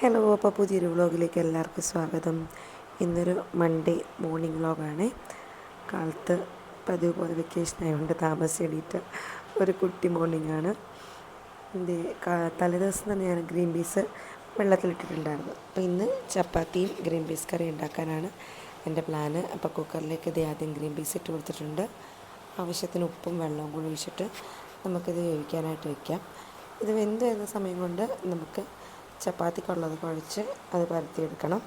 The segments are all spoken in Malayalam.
ഹലോ അപ്പോൾ പുതിയൊരു വ്ളോഗിലേക്ക് എല്ലാവർക്കും സ്വാഗതം. ഇന്നൊരു മൺഡേ മോർണിംഗ് വ്ളോഗാണ്. കാലത്ത് പതിവ് പോലെ വെക്കേഷൻ ആയതുകൊണ്ട് താമസിച്ചിട്ട് ഒരു കുട്ടി മോർണിംഗ് ആണ്. തലേദിവസം തന്നെ ഞാൻ ഗ്രീൻ പീസ് വെള്ളത്തിലിട്ടിട്ടുണ്ടായിരുന്നു. അപ്പോൾ ഇന്ന് ചപ്പാത്തിയും ഗ്രീൻ പീസ് കറി ഉണ്ടാക്കാനാണ് എന്റെ പ്ലാന് അപ്പോൾ കുക്കറിലേക്ക് ഇത് ആദ്യം ഗ്രീൻ പീസ് ഇട്ട് കൊടുത്തിട്ടുണ്ട്. ആവശ്യത്തിന് ഉപ്പും വെള്ളവും കൂടി ഒഴിച്ചിട്ട് നമുക്കിത് വേവിക്കാനായിട്ട് വയ്ക്കാം ഇത് വെന്ത് വരുന്ന സമയം കൊണ്ട് നമുക്ക് ചപ്പാത്തിക്കുള്ളത് കുഴച്ച് അത് പരത്തിയെടുക്കണം.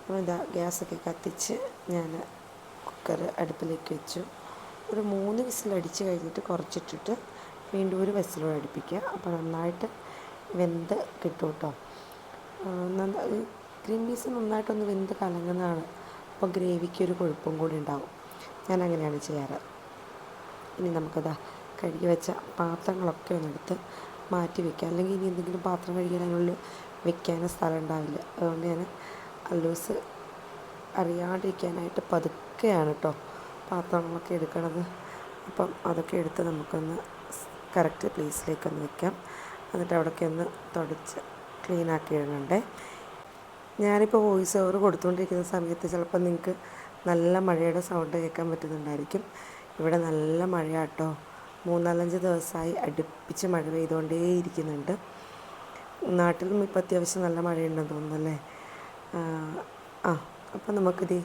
അപ്പോൾ ഇതാ ഗ്യാസൊക്കെ കത്തിച്ച് ഞാൻ കുക്കർ അടുപ്പിലേക്ക് വെച്ചു. ഒരു മൂന്ന് വിസിൽ അടിച്ച് കഴിഞ്ഞിട്ട് കുറച്ചിട്ടിട്ട് വീണ്ടും ഒരു വിസിൽ അടുപ്പിക്കുക. അപ്പോൾ നന്നായിട്ട് വെന്ത് കിട്ടും കേട്ടോ ഗ്രീൻ പീസ് നന്നായിട്ടൊന്ന് വെന്ത് കലങ്ങുന്നതാണ്. അപ്പോൾ ഗ്രേവിക്ക് ഒരു കൊഴുപ്പും കൂടി ഉണ്ടാകും ഞാൻ അങ്ങനെയാണ് ചെയ്യാറ്. ഇനി നമുക്കതാ കഴുകി വെച്ച പാത്രങ്ങളൊക്കെ ഒന്നെടുത്ത് മാറ്റി വെക്കുക അല്ലെങ്കിൽ ഇനി എന്തെങ്കിലും പാത്രം കഴുകിയാൽ അതിനുള്ളിൽ വെക്കാൻ സ്ഥലം ഉണ്ടാവില്ല. അതുകൊണ്ട് ഞാൻ അല്ലൂസ് അറിയാണ്ടിരിക്കാനായിട്ട് പതുക്കെയാണ് കേട്ടോ പാത്രങ്ങളൊക്കെ എടുക്കണത്. അപ്പം അതൊക്കെ എടുത്ത് നമുക്കൊന്ന് കറക്റ്റ് പ്ലേസിലേക്കൊന്ന് വെക്കാം. എന്നിട്ട് അവിടെയൊക്കെ ഒന്ന് തുടച്ച് ക്ലീൻ ക്ലീനാക്കി ഇടണ്ടേ. ഞാനിപ്പോൾ വോയിസ് ഓവർ കൊടുത്തുകൊണ്ടിരിക്കുന്ന സമയത്ത് ചിലപ്പോൾ നിങ്ങൾക്ക് നല്ല മഴയുടെ സൗണ്ട് കേൾക്കാൻ പറ്റുന്നുണ്ടായിരിക്കും. ഇവിടെ നല്ല മഴയാട്ടോ. മൂന്നാലഞ്ച് ദിവസമായി അടുപ്പിച്ച് മഴ പെയ്തുകൊണ്ടേയിരിക്കുന്നുണ്ട് നാട്ടിലും ഇപ്പോൾ അത്യാവശ്യം നല്ല മഴയുണ്ടെന്ന് തോന്നുന്നു അല്ലേ ആ അപ്പോൾ നമുക്കിത്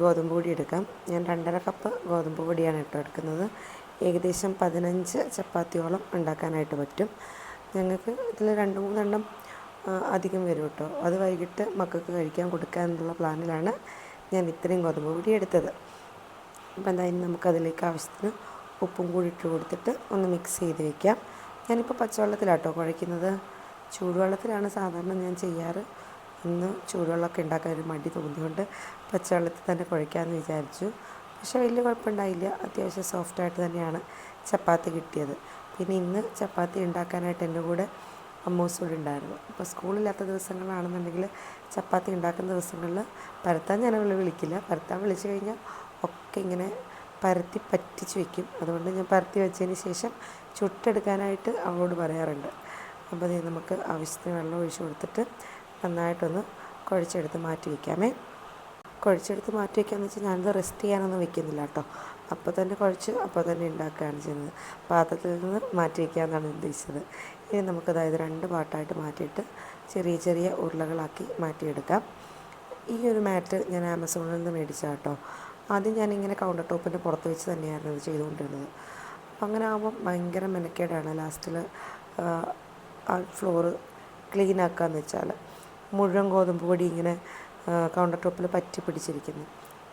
ഗോതമ്പ് പൊടി എടുക്കാം. ഞാൻ രണ്ടര കപ്പ് ഗോതമ്പ് പൊടിയാണ് കേട്ടോ എടുക്കുന്നത്. ഏകദേശം പതിനഞ്ച് ചപ്പാത്തിയോളം ഉണ്ടാക്കാനായിട്ട് പറ്റും. ഞങ്ങൾക്ക് ഇതിൽ രണ്ട് മൂന്നെണ്ണം അധികം വരും കേട്ടോ. അത് വൈകിട്ട് മക്കൾക്ക് കഴിക്കാൻ കൊടുക്കുക എന്നുള്ള പ്ലാനിലാണ് ഞാൻ ഇത്രയും ഗോതമ്പ് പൊടി എടുത്തത്. അപ്പോൾ എന്തായാലും നമുക്കതിലേക്ക് ആവശ്യത്തിന് ഉപ്പും കൂടി ഇട്ട് കൊടുത്തിട്ട് ഒന്ന് മിക്സ് ചെയ്ത് വെക്കാം. ഞാനിപ്പോൾ പച്ചവെള്ളത്തിലാട്ടോ കുഴയ്ക്കുന്നത്. ചൂടുവെള്ളത്തിലാണ് സാധാരണ ഞാൻ ചെയ്യാറ്. ഇന്ന് ചൂടുവെള്ളമൊക്കെ ഉണ്ടാക്കാൻ ഒരു മടി തോന്നിയുകൊണ്ട് പച്ചവെള്ളത്തിൽ തന്നെ കുഴയ്ക്കാമെന്ന് വിചാരിച്ചു. പക്ഷേ വലിയ കുഴപ്പമുണ്ടായില്ല. അത്യാവശ്യം സോഫ്റ്റായിട്ട് തന്നെയാണ് ചപ്പാത്തി കിട്ടിയത്. പിന്നെ ഇന്ന് ചപ്പാത്തി ഉണ്ടാക്കാനായിട്ട് എന്റെ കൂടെ അമ്മൂസ് കൂടെ ഉണ്ടായിരുന്നു. അപ്പോൾ സ്കൂളില്ലാത്ത ദിവസങ്ങളാണെന്നുണ്ടെങ്കിൽ ചപ്പാത്തി ഉണ്ടാക്കുന്ന ദിവസങ്ങളിൽ പരത്താൻ ഞാൻ വിളിക്കില്ല. പരത്താൻ വിളിച്ചു കഴിഞ്ഞാൽ ഒക്കെ ഇങ്ങനെ പരത്തി പറ്റിച്ച് വെക്കും. അതുകൊണ്ട് ഞാൻ പരത്തി വെച്ചതിന് ശേഷം ചുട്ടെടുക്കാനായിട്ട് അവളോട് പറയാറുണ്ട്. അപ്പോൾ ഇത് നമുക്ക് ആവശ്യത്തിന് വെള്ളം ഒഴിച്ച് കൊടുത്തിട്ട് നന്നായിട്ടൊന്ന് കുഴച്ചെടുത്ത് മാറ്റി വയ്ക്കാമേ കുഴച്ചെടുത്ത് മാറ്റി വയ്ക്കാമെന്ന് വെച്ചാൽ ഞാനിത് റെസ്റ്റ് ചെയ്യാനൊന്നും വെക്കുന്നില്ല കേട്ടോ. അപ്പോൾ തന്നെ കുഴച്ച് അപ്പോൾ തന്നെ ഉണ്ടാക്കുകയാണ് ചെയ്യുന്നത്. പാത്രത്തിൽ നിന്ന് മാറ്റി വയ്ക്കാമെന്നാണ് ഉദ്ദേശിച്ചത്. ഇനി നമുക്ക് അതായത് രണ്ട് പാട്ടായിട്ട് മാറ്റിയിട്ട് ചെറിയ ചെറിയ ഉരുളകളാക്കി മാറ്റിയെടുക്കാം. ഈ ഒരു മാറ്റ് ഞാൻ ആമസോണിൽ നിന്ന് മേടിച്ച കേട്ടോ. ആദ്യം ഞാനിങ്ങനെ കൗണ്ടർ ടോപ്പിന്റെ പുറത്ത് വെച്ച് തന്നെയായിരുന്നു ഇത് ചെയ്തുകൊണ്ടിരുന്നത്. അപ്പം അങ്ങനെ ആകുമ്പം ഭയങ്കര മെനക്കേടാണ് ലാസ്റ്റിൽ ആ ഫ്ലോറ് ക്ലീൻ ആക്കാന്ന് വെച്ചാൽ മുഴുവൻ ഗോതമ്പ് പൊടി ഇങ്ങനെ കൗണ്ടർ ടോപ്പിൽ പറ്റി പിടിച്ചിരിക്കുന്നു.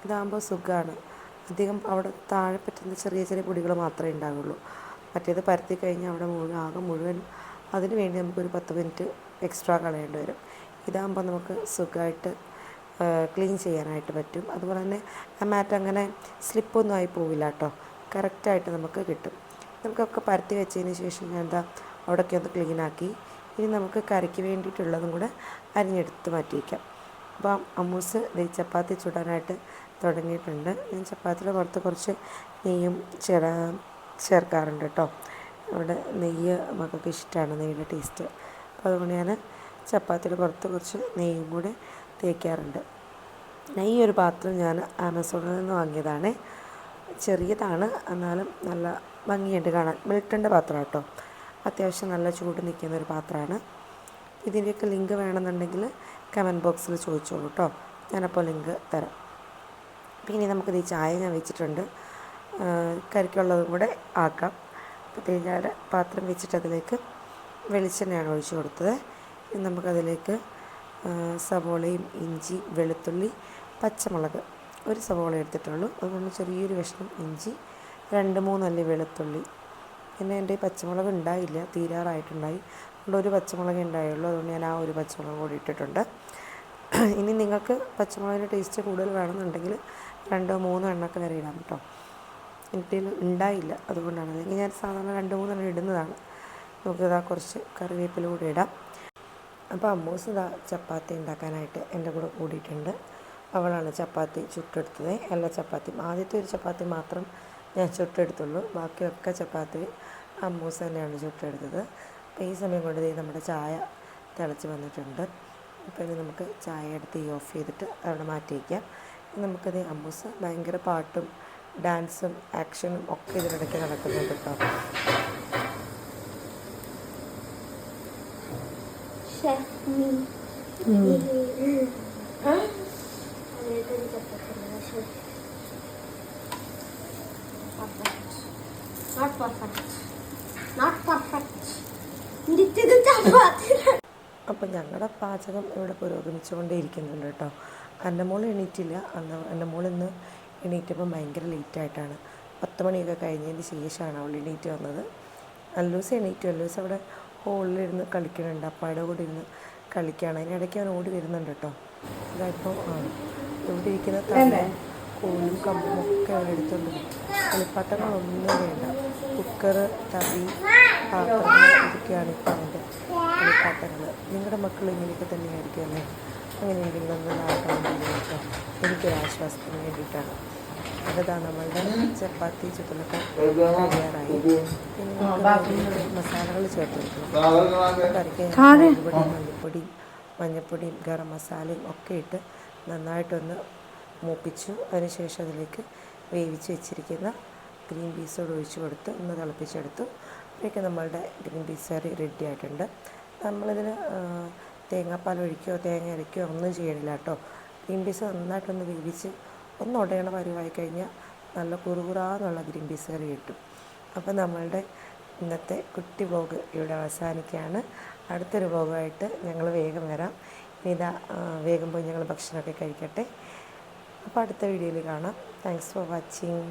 ഇതാകുമ്പോൾ സുഖമാണ് അധികം അവിടെ താഴെ പറ്റുന്ന ചെറിയ ചെറിയ പൊടികൾ മാത്രമേ ഉണ്ടാവുള്ളൂ. മറ്റേത് പരത്തി കഴിഞ്ഞാൽ അവിടെ മുഴുവൻ ആകെ മുഴുവൻ അതിന് വേണ്ടി നമുക്കൊരു പത്ത് മിനിറ്റ് എക്സ്ട്രാ കളയേണ്ടി വരും. ഇതാകുമ്പോൾ നമുക്ക് സുഖമായിട്ട് ക്ലീൻ ചെയ്യാനായിട്ട് പറ്റും. അതുപോലെ തന്നെ ആ മാറ്റ് അങ്ങനെ സ്ലിപ്പൊന്നും ആയി പോവില്ല കേട്ടോ. കറക്റ്റായിട്ട് നമുക്ക് കിട്ടും. നമുക്കൊക്കെ പരത്തി വെച്ചതിന് ശേഷം ഞാൻ എന്താ അവിടെയൊക്കെ ഒന്ന് ക്ലീൻ ആക്കി. ഇനി നമുക്ക് കറിക്ക് വേണ്ടിയിട്ടുള്ളതും കൂടെ അരിഞ്ഞെടുത്ത് മാറ്റിയിരിക്കാം അപ്പം അമ്മൂസ് ചപ്പാത്തി ചുടാനായിട്ട് തുടങ്ങിയിട്ടുണ്ട്. ഞാൻ ചപ്പാത്തിയുടെ പുറത്ത് കുറച്ച് നെയ്യും ചേർ ചേർക്കാറുണ്ട് കേട്ടോ. അവിടെ നെയ്യ് മക്കൾക്ക് ഇഷ്ടമാണ് നെയ്യുടെ ടേസ്റ്റ്. അപ്പോൾ അതുകൊണ്ട് ഞാൻ ചപ്പാത്തിയുടെ പുറത്ത് കുറച്ച് നെയ്യും കൂടെ തേക്കാറുണ്ട്. ഈ ഒരു പാത്രം ഞാൻ ആമസോണിൽ നിന്ന് വാങ്ങിയതാണ്. ചെറിയതാണ് എന്നാലും നല്ല ഭംഗിയുണ്ട് കാണാൻ. മിൽട്ടന്റെ പാത്രം കേട്ടോ. അത്യാവശ്യം നല്ല ചൂട് നിൽക്കുന്ന ഒരു പാത്രമാണ്. ഇതിന്റെയൊക്കെ ലിങ്ക് വേണമെന്നുണ്ടെങ്കിൽ കമന്റ് ബോക്സിൽ ചോദിച്ചോളൂ കേട്ടോ. ഞാനപ്പോൾ ലിങ്ക് തരാം. പിന്നെ നമുക്കിത് ഈ ചായ ഞാൻ വെച്ചിട്ടുണ്ട്. കരിക്കുള്ളതും കൂടെ ആക്കാം. അപ്പോൾ ഞാൻ പാത്രം വെച്ചിട്ട് അതിലേക്ക് വെളിച്ചെണ്ണയാണ് ഒഴിച്ചു കൊടുത്തത്. നമുക്കതിലേക്ക് സവോളയും ഇഞ്ചി വെളുത്തുള്ളി പച്ചമുളക് ഒരു സവോള എടുത്തിട്ടുള്ളൂ. അതുകൊണ്ട് ചെറിയൊരു കഷ്ണം ഇഞ്ചി രണ്ട് മൂന്നല്ലി വെളുത്തുള്ളി. പിന്നെ എന്റെ പച്ചമുളക് ഉണ്ടായില്ല തീരാറായിട്ടുണ്ടായി. അതുകൊണ്ട് ഒരു പച്ചമുളകേ ഉണ്ടായുള്ളൂ. അതുകൊണ്ട് ഞാൻ ആ ഒരു പച്ചമുളക് കൂടി ഇട്ടിട്ടുണ്ട്. ഇനി നിങ്ങൾക്ക് പച്ചമുളകിന്റെ ടേസ്റ്റ് കൂടുതൽ വേണമെന്നുണ്ടെങ്കിൽ രണ്ടോ മൂന്നോ എണ്ണൊക്കെ വരെ ഇടാം കേട്ടോ. എന്റെ ഉണ്ടായില്ല അതുകൊണ്ടാണ്. ഞാൻ സാധാരണ രണ്ട് മൂന്നെണ്ണം ഇടുന്നതാണ്. നമുക്കിതാ കുറച്ച് കറിവേപ്പില കൂടി ഇടാം. അപ്പോൾ അമ്മൂസ് ഇതാ ചപ്പാത്തി ഉണ്ടാക്കാനായിട്ട് എന്റെ കൂടെ കൂടിയിട്ടുണ്ട്. അവളാണ് ചപ്പാത്തി ചുട്ടെടുത്തത്. എല്ലാ ചപ്പാത്തിയും ആദ്യത്തെ ഒരു ചപ്പാത്തി മാത്രം ഞാൻ ചുട്ടെടുത്തുള്ളൂ. ബാക്കിയൊക്കെ ചപ്പാത്തി അമ്മൂസ് തന്നെയാണ് ചുട്ടെടുത്തത്. അപ്പോൾ ഈ സമയം കൊണ്ട് നമ്മുടെ ചായ തിളച്ച് വന്നിട്ടുണ്ട്. അപ്പോൾ ഇനി നമുക്ക് ചായ എടുത്ത് ഈ ഓഫ് ചെയ്തിട്ട് അവിടെ മാറ്റി വയ്ക്കാം. നമുക്കത് അമ്മൂസ് ഭയങ്കര പാട്ടും ഡാൻസും ആക്ഷനും ഒക്കെ ഇതിനിടയ്ക്ക് നടക്കുന്നുണ്ട് കേട്ടോ. അപ്പം ഞങ്ങളുടെ പാചകം ഇവിടെ പുരോഗമിച്ചുകൊണ്ടേ ഇരിക്കുന്നുണ്ട് കേട്ടോ അന്നമോൾ എണീറ്റില്ല. അന്ന അന്നമോൾ ഇന്ന് എണീറ്റപ്പം ഭയങ്കര ലേറ്റായിട്ടാണ് പത്ത് മണിയൊക്കെ കഴിഞ്ഞതിന് ശേഷമാണ് അവൾ എണീറ്റ് വന്നത്. അല്ലൂസ് എണീറ്റു. അല്ലൂസ് അവിടെ ഹോളിലിരുന്ന് കളിക്കുന്നുണ്ട്. അപ്പായുടെ കൂടെ ഇരുന്ന് കളിക്കുകയാണ്. അതിനിടയ്ക്ക് അവൻ ഓടി വരുന്നുണ്ട് കേട്ടോ. ഇതായിപ്പോൾ ആ ഇവിടെ ഇരിക്കുന്ന തല കോലും കമ്പും ഒക്കെ അവൻ എടുത്തുകൊണ്ട് കളിപ്പാട്ടങ്ങളൊന്നും വേണ്ട. കുക്കർ തവി പാത്രങ്ങൾ ഇതൊക്കെയാണ് ഇപ്പോൾ അവന്റെ കളിപ്പാട്ടങ്ങൾ നിങ്ങളുടെ മക്കൾ ഇങ്ങനെയൊക്കെ തന്നെയായിരിക്കും അല്ലേ? അങ്ങനെയെങ്കിലും നമ്മൾ ഒന്ന് ആക്കണമെന്നില്ല കേട്ടോ എനിക്കൊരാശ്വാസത്തിന് വേണ്ടിയിട്ടാണ്. അതാ നമ്മളുടെ ചപ്പാത്തി ചുറ്റലൊക്കെ തയ്യാറായി. മസാലകൾ ചേർത്ത് കൊടുക്കണം. കറിക്ക് മല്ലിപ്പൊടി മഞ്ഞൾപ്പൊടിയും ഗരം മസാലയും ഒക്കെ ഇട്ട് നന്നായിട്ടൊന്ന് മൂപ്പിച്ചു. അതിനുശേഷം അതിലേക്ക് വേവിച്ച് വെച്ചിരിക്കുന്ന ഗ്രീൻ പീസോട് ഒഴിച്ച് കൊടുത്ത് ഒന്ന് തിളപ്പിച്ചെടുത്തു. അപ്പോഴേക്കും നമ്മളുടെ ഗ്രീൻ പീസ് കറി റെഡി ആയിട്ടുണ്ട്. നമ്മളിതിന് തേങ്ങാപ്പാൽ ഒഴിക്കുകയോ തേങ്ങ അരയ്ക്കുകയോ ഒന്നും ചെയ്യണില്ല കേട്ടോ. ഗ്രീൻ പീസ് നന്നായിട്ടൊന്ന് വേവിച്ച് ഒന്ന് ഉടയണ പരുവായി കഴിഞ്ഞാൽ നല്ല കുറുകുറാന്നുള്ള ഗ്രീൻ പീസ് കറി കിട്ടും. അപ്പോൾ നമ്മളുടെ ഇന്നത്തെ കുട്ടി വ്ലോഗ് ഇവിടെ അവസാനിക്കുകയാണ്. അടുത്തൊരു വ്ലോഗായിട്ട് ഞങ്ങൾ വേഗം വരാം. ഇനി ഇതാ വേഗം പോയി ഞങ്ങൾ ഭക്ഷണമൊക്കെ കഴിക്കട്ടെ. അപ്പോൾ അടുത്ത വീഡിയോയിൽ കാണാം. Thanks for watching